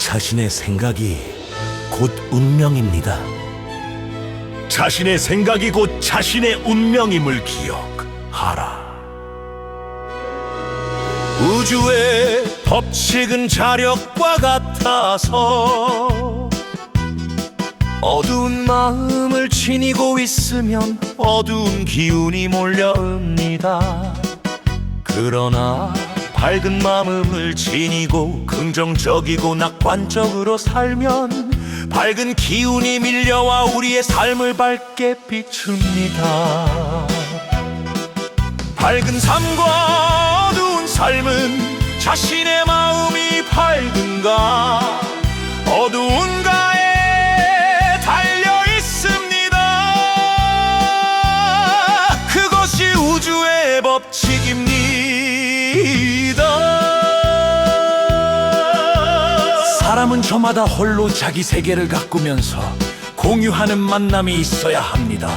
자신의 생각이 곧 운명입니다. 자신의 생각이 곧 자신의 운명임을 기억하라. 우주의 법칙은 자력과 같아서 어두운 마음을 지니고 있으면 어두운 기운이 몰려옵니다. 그러나 밝은 마음을 지니고 긍정적이고 낙관적으로 살면 밝은 기운이 밀려와 우리의 삶을 밝게 비춥니다. 밝은 삶과 어두운 삶은 자신의 마음 사람은 저마다 홀로 자기 세계를 가꾸면서 공유하는 만남이 있어야 합니다.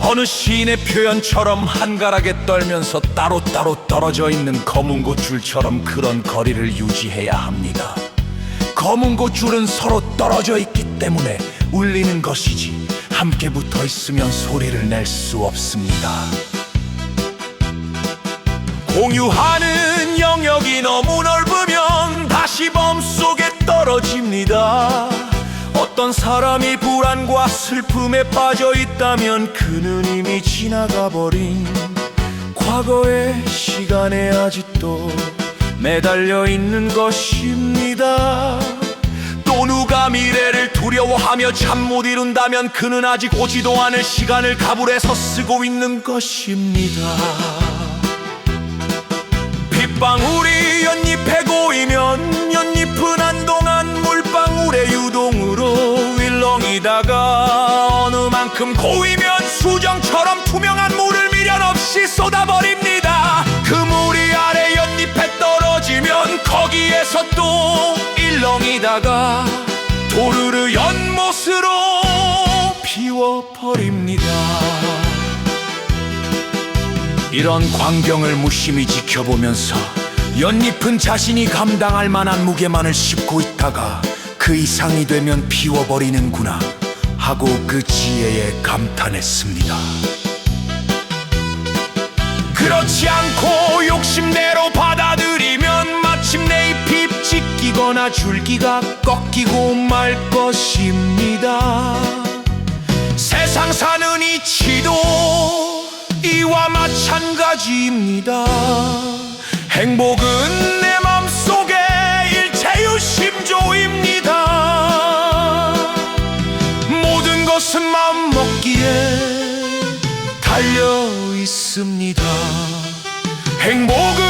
어느 시인의 표현처럼 한가락에 떨면서 따로따로 떨어져 있는 검은 고줄처럼 그런 거리를 유지해야 합니다. 검은 고줄은 서로 떨어져 있기 때문에 울리는 것이지 함께 붙어 있으면 소리를 낼 수 없습니다. 공유하는 영역이 너무 넓 어떤 사람이 불안과 슬픔에 빠져 있다면 그는 이미 지나가 버린 과거의 시간에 아직도 매달려 있는 것입니다. 또 누가 미래를 두려워하며 잠 못 이룬다면 그는 아직 오지도 않을 시간을 가불해서 쓰고 있는 것입니다. 빗방울 어느 만큼 고이면 수정처럼 투명한 물을 미련 없이 쏟아버립니다. 그 물이 아래 연잎에 떨어지면 거기에서 또 일렁이다가 도르르 연못으로 비워버립니다. 이런 광경을 무심히 지켜보면서 연잎은 자신이 감당할 만한 무게만을 싣고 있다가 그 이상이 되면 비워버리는구나 하고 그 지혜에 감탄했습니다. 그렇지 않고 욕심대로 받아들이면 마침내 잎이 찢기거나 줄기가 꺾이고 말 것입니다. 세상 사는 이치도 이와 마찬가지입니다. 행복은 달려 있습니다. 행복은